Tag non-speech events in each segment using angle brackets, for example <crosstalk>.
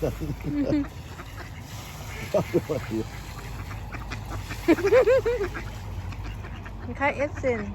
Gesichtern. Man kann jetzt sehen.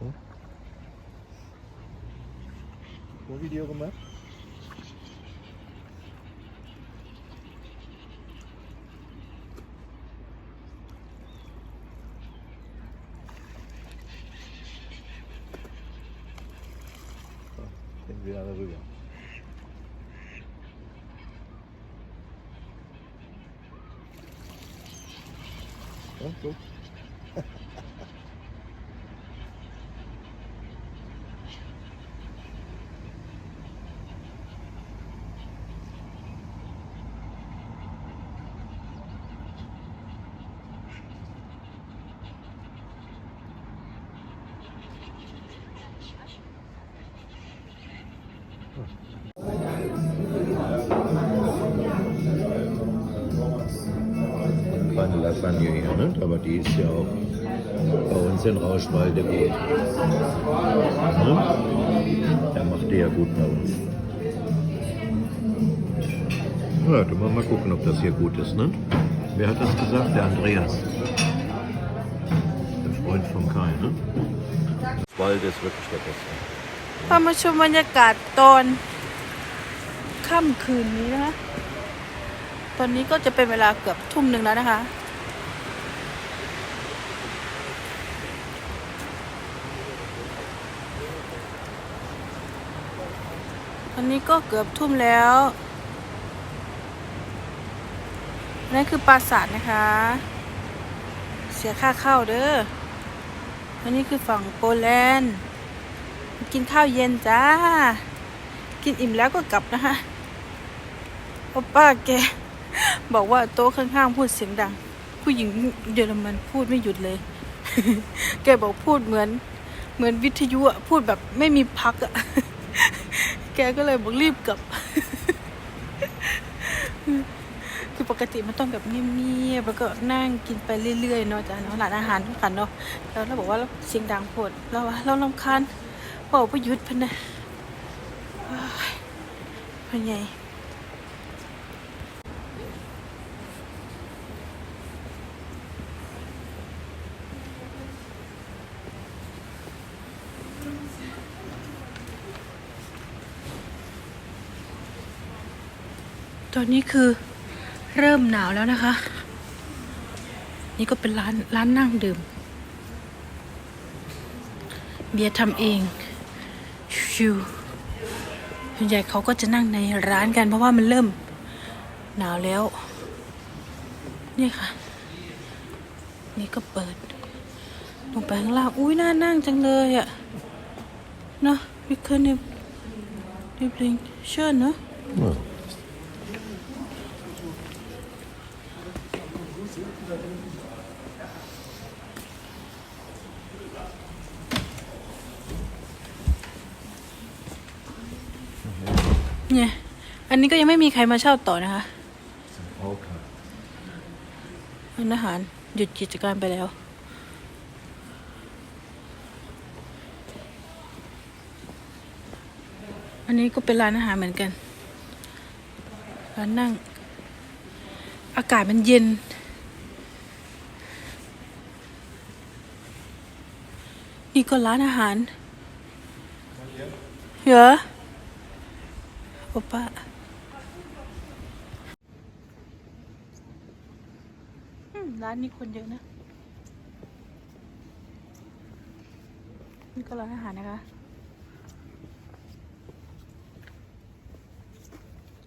Hm? Wo Video gemacht? de aleluya. Evet, çok Ja, guck. Keine Lasagne hier, ne? aber die ist ja auch bei uns in Rauschwalde gut. Ne? Der macht die ja gut bei uns. Ja, du mal gucken, ob das hier gut ist, ne? Wer hat das gesagt? Der Andreas. Der Freund von Kai, ne? Walde ist wirklich der Beste. พามาชมบรรยากาศตอนค่ำคืนนี้นะคะ ตอนนี้ก็จะเป็นเวลาเกือบทุ่มหนึ่งแล้วนะคะ อนนี้ก็เกือบทุ่มแล้วนั่นคือปราสาทนะคะ เสียค่าเข้าเด้ออันนี้คือฝั่งโปแลนด์ กินข้าวเย็นจ้า กินอิ่มแล้วก็กลับนะคะโอป้าแก บอกว่าโต๊ะข้างๆพูดเสียงดัง ผู้หญิงเยอรมันพูดไม่หยุดเลย แกบอกพูดเหมือน เหมือนวิทยุอะพูดแบบไม่มีพักอะ แกก็เลยบอกรีบกลับ คือปกติมันต้องแบบเงียบๆแล้วก็นั่งกินไปเรื่อยๆเนาะจ้ะเนาะร้านอาหารทุกขันเนาะแล้วเราบอกว่าเสียงดังโผดเราว่าเราลำคาญบอกประยุทธ์พันนะเอ้ยพันใหญ่ ตอนนี้คือเริ่มหนาวแล้วนะคะ นี่ก็เป็นร้านร้านนั่งดื่ม เบียร์ทำเอง ชิวส่วนใหญ่เขาก็จะนั่งในร้านกันเพราะว่ามันเริ่มหนาวแล้ว นี่ค่ะ นี่ก็เปิด ลงไปข้างล่าง อุ้ยน่านั่งจังเลยอะเนาะวิคเนเนี่ยดิบลิงเชิญเนาะ Ja. เนี่ย อันนี้ก็ยังไม่มีใครมาเช่าต่อนะคะร้านอาหารหยุดกิจการไปแล้ว อันนี้ก็เป็นร้านอาหารเหมือนกัน ร้านนั่ง อากาศมันเย็น นี่ก็ร้านอาหารเหรอโอ ป้าอืมร้านนี้คนเยอะนะ นี่ก็ร้านอาหารนะคะ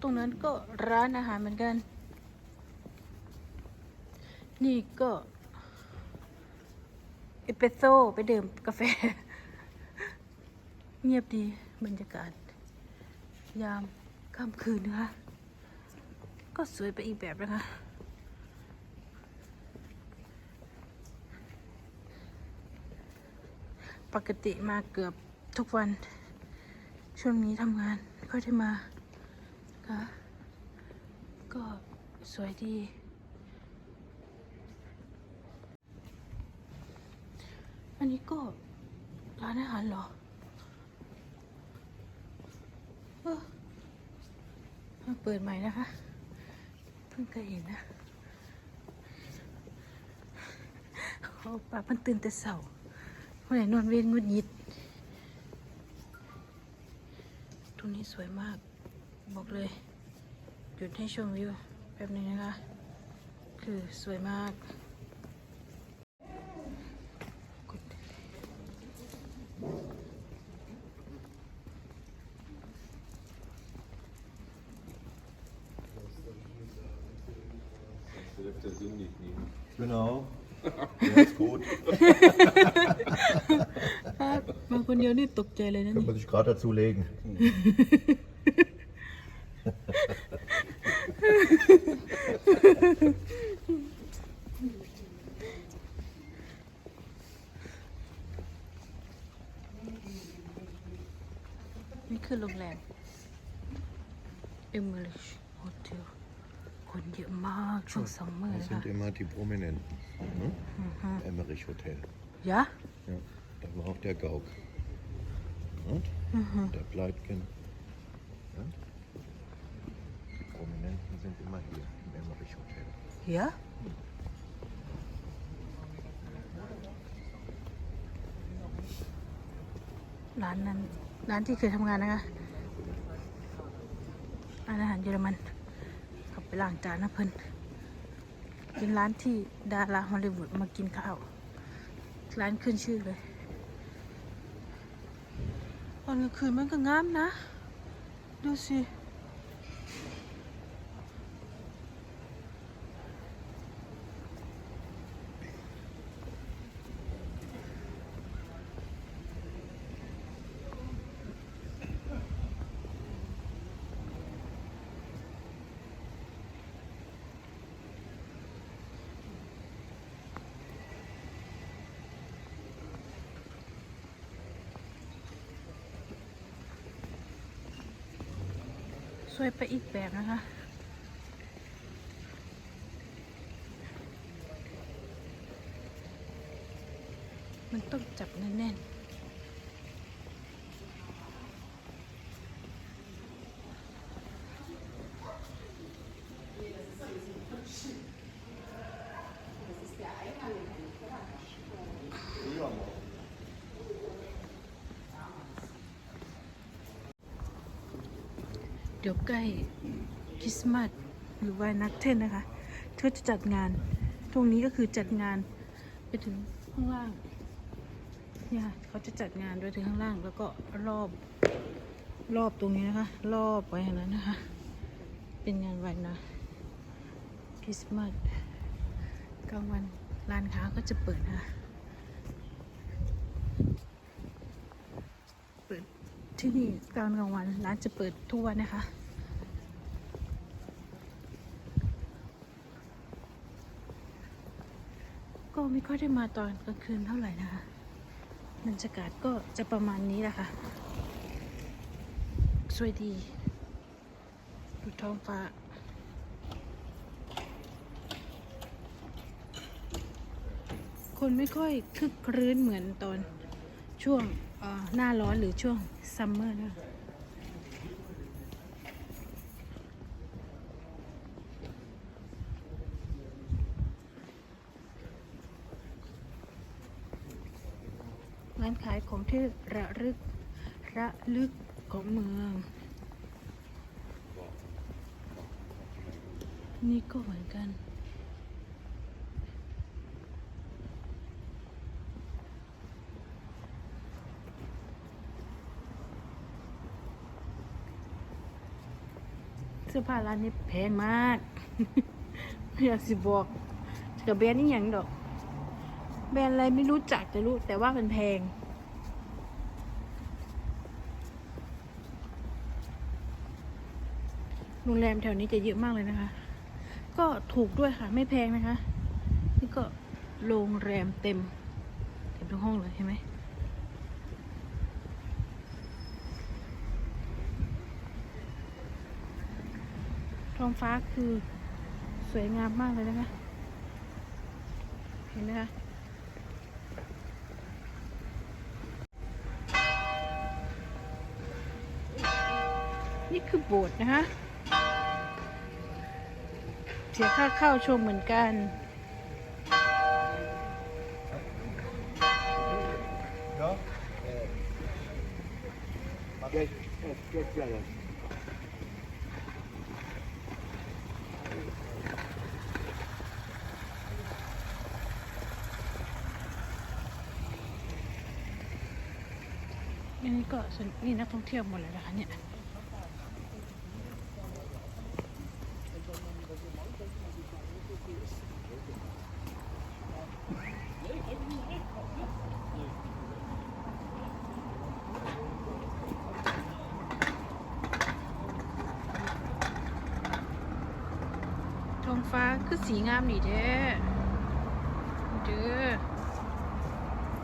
ตรงนั้นก็ร้านอาหารเหมือนกัน นี่ก็เอสเปรสโซ่ไปดื่มกาแฟ เงียบดีบรรยากาศ ยามค่ำคืนนะคะ ก็สวยไปอีกแบบนะคะ ปกติมาเกือบทุกวัน ช่วงนี้ทำงานไม่ค่อยได้มาค่ะก็สวยดี อันนี้ก็ร้านอาหารเหรอ อ้ มาเปิดใหม่นะคะ เพิ่งเคยเห็นนะโอ้ปามันตื่นแต่เสาเมื่อไหร่นอนเวียนงุดหงิดตรงนี้สวยมาก บอกเลย หยุดให้ชมวิวแป๊บนึงนะคะ คือสวยมาก Vielleicht der Sinn nicht nehmen. Genau. Ja, ist gut. <laughs> มาคนเดียวนี่ตกใจเลยนะ Kann นี่ man sich gerade dazu legen. <laughs> <laughs> ช่วงซัมเมอร์ Das นะคะ sind immer die Prominenten. Ne? Emmerich Hotel. ยะ Ja, da war auch der Gauk. Und? Der Pleitgen. Ja? Die Prominenten sind immer hier im Emmerich Hotel. ยะ ร้านนั้น ร้านที่เคยทำงานนะคะร้านอาหารเยอรมันกลับไปล้างจานนะเพิ่น เป็นร้านที่ดาราฮอลลีวูดมากินข้าว ร้านขึ้นชื่อเลย ตอนกลางคืนมันก็งามนะ ดูสิ วยไปอีกแบบนะคะ มันต้องจับแน่นๆ เดี๋ยวใกล้คริสต์มาสหรือว่านักเทศน์นะคะเขาจะจัดงาน ตรงนี้ก็คือจัดงานไปถึงข้างล่างเนี่ยค่ะเขาจะจัดงานด้วยถึงข้างล่าง แล้วก็รอบรอบตรงนี้นะคะ รอบไว้อย่างนั้นนะคะ เป็นงานวันนะคริสต์มาสกลางวันร้านค้าก็จะเปิดนะคะเปิด ที่นี่ตอนกลางวันร้านจะเปิดทุกวันนะคะ ก็ไม่ค่อยได้มาตอนกลางคืนเท่าไหร่นะคะบรรยากาศก็จะประมาณนี้แหละค่ะ สวยดีดูท้องฟ้าคนไม่ค่อยคึกครื้นเหมือนตอนช่วง หน้าร้อนหรือช่วงซัมเมอร์นะคะร้านขายของที่ระลึก ระลึกของเมือง นี่ก็เหมือนกัน สื้อผ้าร้านนี้แพงมาก อยากสิบอกกับแบรนด์นี่อย่างดอก แบรนด์อะไรไม่รู้จักแต่รู้แต่ว่ามันแพง โรงแรมแถวนี้จะเยอะมากเลยนะคะ ก็ถูกด้วยค่ะไม่แพงนะคะ นี่ก็โรงแรมเต็ม เต็มทุกห้องเลยเห็นไหม ท้องฟ้าคือสวยงามมากเลยนะคะ เห็นไหมคะนี่คือโบสถ์นะคะ เสียค่าเข้าชมเหมือนกันอันนี้ ก็นี่นักท่องเที่ยวหมดเลยนะคะเนี่ยท้องฟ้าคือสีงามดีเด้เด้อ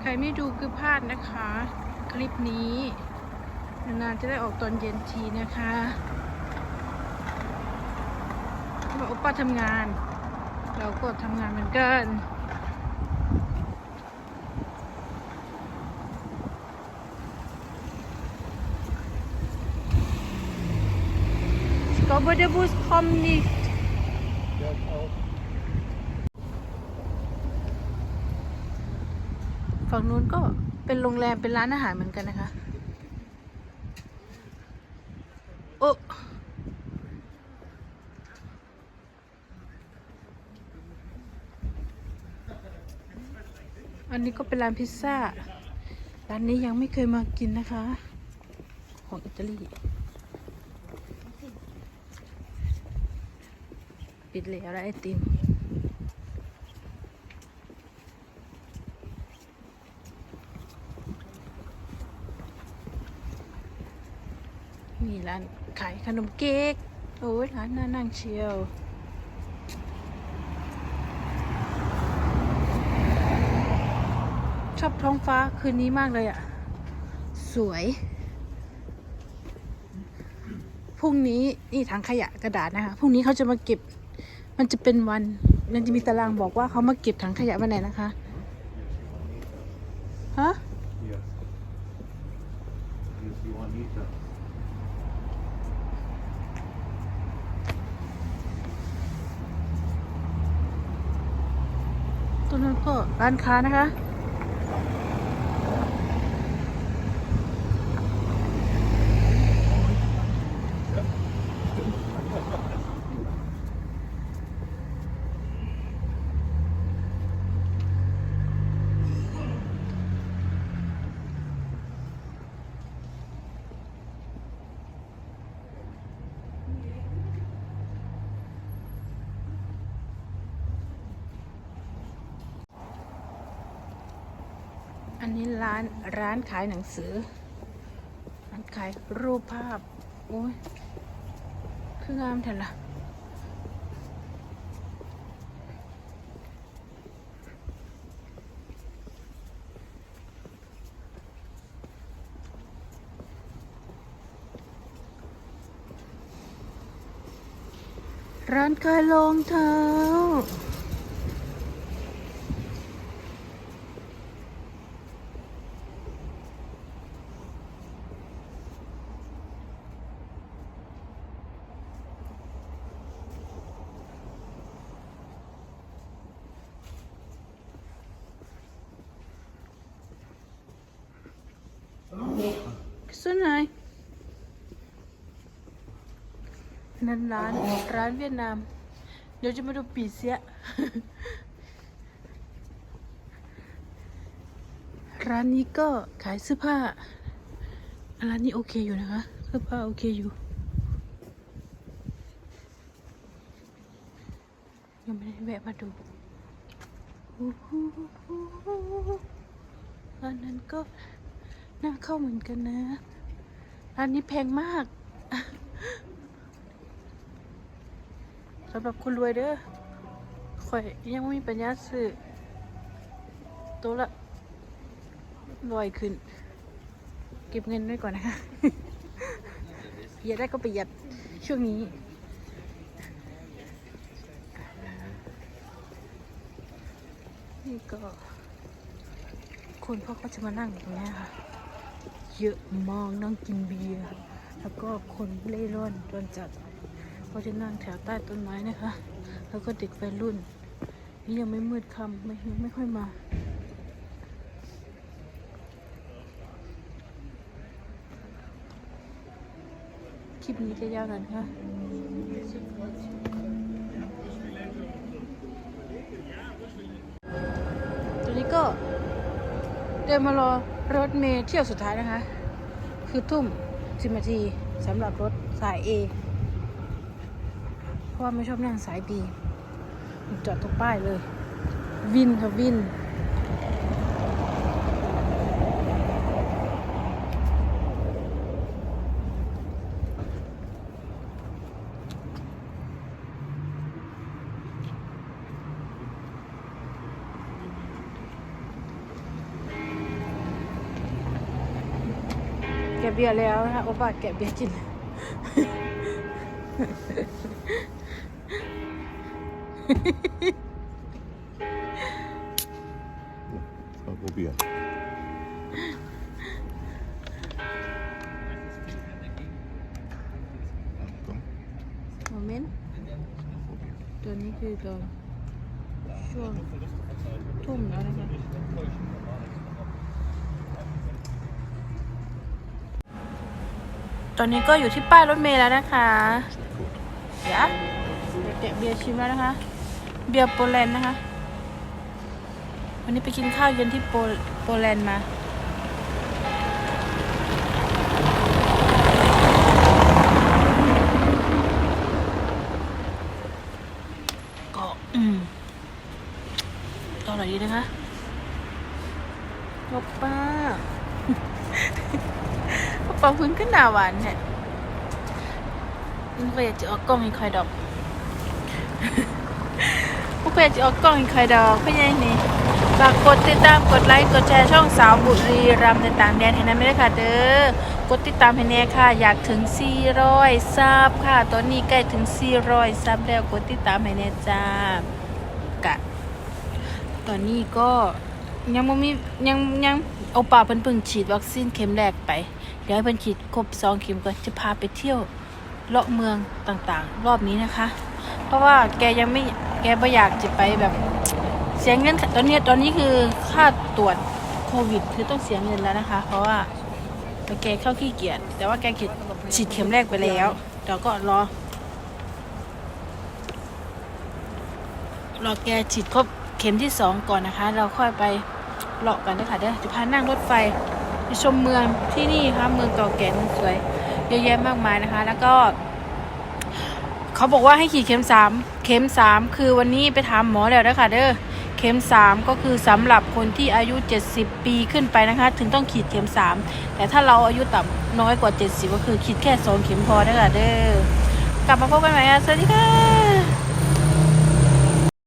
ใครไม่ดูคือพลาดนะคะ คลิปนี้นานๆจะได้ออกตอนเย็นทีนะคะเราะว่าโอป้าทำงาน เราก็ทำงานเหมือนกัน Skobodebus kommt nicht. ฝั่งนู้นก็ เป็นโรงแรมเป็นร้านอาหารเหมือนกันนะคะ โอ้อันนี้ก็เป็นร้านพิซซ่า ร้านนี้ยังไม่เคยมากินนะคะ ของอิตาลี ปิดแล้วไอติม มีร้านขายขนมเค้กโอ้ยร้านน่านั่งเชียวชอบท้องฟ้าคืนนี้มากเลยอะ่ะ สวย พรุ่งนี้นี่ถังขยะกระดาษนะคะพรุ่งนี้เขาจะมาเก็บ มันจะเป็นวันมันจะมีตารางบอกว่าเขามาเก็บถังขยะวันไหนนะคะฮะ Yes. Yes, you want Nita. ตรงนั้น ก็ร้านค้านะคะ อันนี้ร้านร้านขายหนังสือ ร้านขายรูปภาพ โอ้ย คืองามแท้ละร้านขายรองเท้า สุดไหนนั่นร้านร้านเวียดนาม เดี๋ยวจะมาดูปีเสีย ร้านนี้ก็ขายเสื้อผ้า ร้านนี้โอเคอยู่นะคะ เสื้อผ้าโอเคอยู่ ยังไม่ได้แวะมาดูร้านนั้นก็น่าเข้าเหมือนกันนะ ร้านนี้แพงมากสำหรับคนรวยเด้อข่อยยังไม่มีปัญญาซื้อตัวละลอยขึ้น เก็บเงินไว้ก่อนนะคะประหยัดได้ก็ประหยัดช่วงนี้นี่ก็คนเขาก็จะมานั่งอยู่ตรงนี้ค่ะ เยอะมากนั่งกินเบียร์แล้วก็คนเล่ร่อนจนจัดเขาจะนั่งแถวใต้ต้นไม้นะคะ แล้วก็เด็กวัยรุ่น นี่ยังไม่มืดค่ำไม่ยังไม่ค่อยมาคลิปนี้จะยาวหน่อยนะคะตอนนี้ก็เดินมารอ รถเมล์เที่ยวสุดท้ายนะคะ คือทุ่มสิบนาทีสำหรับรถสาย A เพราะว่าไม่ชอบนั่งสาย B จอดตรงป้ายเลย วินค่ะวิน บียร์แล้วนะคะโอป้าแกะเบียร์กิน Mal probieren. Achtung, โมเมนต์ตัวนี้คือตอนช่วงทุ่มแล้วนะคะ ตอนนี้ก็อยู่ที่ป้ายรถเมล์แล้วนะคะเดี๋ยวเดี๋ยวแกะเบียร์ชิมแล้วนะคะ เบียร์โปแลนด์นะคะ วันนี้ไปกินข้าวเย็นที่โปโปแลนด์มาก็อืมอร่อยดีนะคะยกป้า ป้าพื้นขึ้นหนาหวานเนี่ยมันก็อยากจะออกกล้องให้ใครดอกพวกเพจจะออกกล้องอีกใครดอกพี่ยังนี่ฝากกดติดตามกดไลค์กดแชร์ช่องสาวบุรีรัมในต่างแดนเห็นนั้นไม่ได้ค่ะเด้อกดติดตามให้แน่ค่ะ อยากถึง 400ซับค่ะ ตอนนี้ใกล้ถึง 400ซับแล้วกดติดตามให้แน่จ้ากะ ตอนนี้ก็ยังไม่มียังยังเอาป่าเพิ่นเพิ่งฉีดวัคซีนเข็มแรกไป เดี๋ยวให้เพิ่นฉีดครบสองเข็มก่อนจะพาไปเที่ยวเลาะเมืองต่างๆ รอบนี้นะคะ เพราะว่าแกยังไม่แกไม่อยากจะไปแบบเสียเงินตอนนี้ตอนนี้คือค่าตรวจโควิด คือต้องเสียเงินแล้วนะคะ เพราะว่าแกเข้าขี้เกียจแต่ว่าแกฉีดฉีดเข็มแรกไปแล้วเดี๋ยวก็รอรอแกฉีดครบเข็มที่สองก่อนนะคะ เราค่อยไปเลาะกันนะคะเดี๋ยวจะพานั่งรถไฟ ชมเมืองที่นี่ค่ะเมืองเก่าแก่สวยเยอะแยะมากมายนะคะ แล้วก็เขาบอกว่าให้ฉีดเข็มสามเข็มสามคือวันนี้ไปถามหมอแล้วนะคะเด้อเข็มสามก็คือสำหรับคนที่อายุ 70 ปีขึ้นไปนะคะ ถึงต้องฉีดเข็มสามแต่ถ้าเราอายุต่ำน้อยกว่า 70 ก็คือฉีดแค่สองเข็มพอนะคะเด้อกลับมาพบกันใหม่ค่ะสวัสดีค่ะ